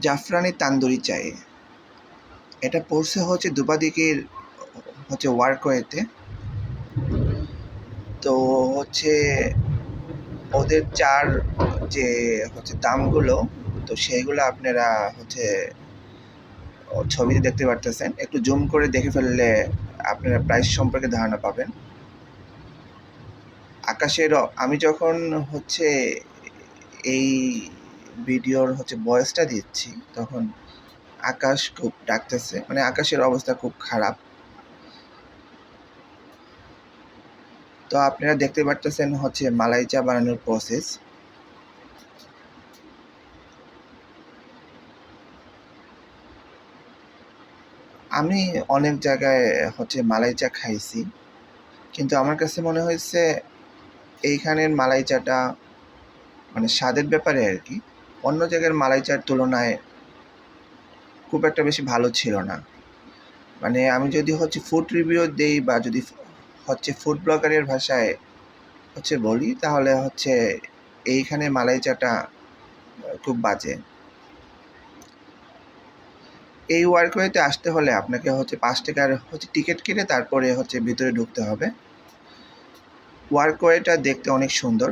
জাফরানি তান্দুরি চাই এটা পড়ছে হচ্ছে দুবাদিকের হচ্ছে ওয়ার্কওয়েতে তো হচ্ছে ওদের চার যে হচ্ছে দামগুলো, তো সেইগুলো আপনারা হচ্ছে ছবিতে দেখতে পারতেছেন। একটু জুম করে দেখে ফেললে আপনারা প্রাইস সম্পর্কে ধারণা পাবেন। আকাশের আমি যখন হচ্ছে এই ভিডিওর হচ্ছে বয়সটা দিচ্ছি, তখন আকাশ খুব ডাকতেছে মানে আকাশের অবস্থা খুব খারাপ। তো আপনারা দেখতে পারতেছেন হচ্ছে মালাই চা বানানোর প্রসেস আমি অনেক জায়গায় হচ্ছে মালাই চা খাইছি, কিন্তু আমার কাছে মনে হয়েছে এইখানের মালাই চাটা মানে স্বাদের ব্যাপারে আর কি। অন্য জায়গার মালাই চার তুলনায় খুব একটা বেশি ভালো ছিল না। মানে আমি যদি হচ্ছে ফুড রিভিউ দেই বা যদি হচ্ছে ফুড ব্লগারের ভাষায় হচ্ছে বলি, তাহলে হচ্ছে এইখানে মালাই চাটা খুব বাজে। এই ওয়ার্কওয়েতে আসতে হলে আপনাকে হচ্ছে পাঁচ টাকার হচ্ছে টিকিট কেটে তারপরে হচ্ছে ভিতরে ঢুকতে হবে। ওয়ার্কওয়েটা দেখতে অনেক সুন্দর।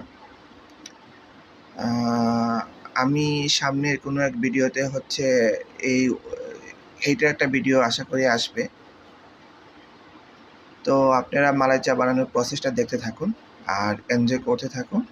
আমি সামনের কোনো এক ভিডিওতে হচ্ছে এই, এইটার একটা ভিডিও আশা করি আসবে। তো আপনারা মালাই চা বানানোর প্রসেসটা দেখতে থাকুন আর এনজয় করতে থাকুন।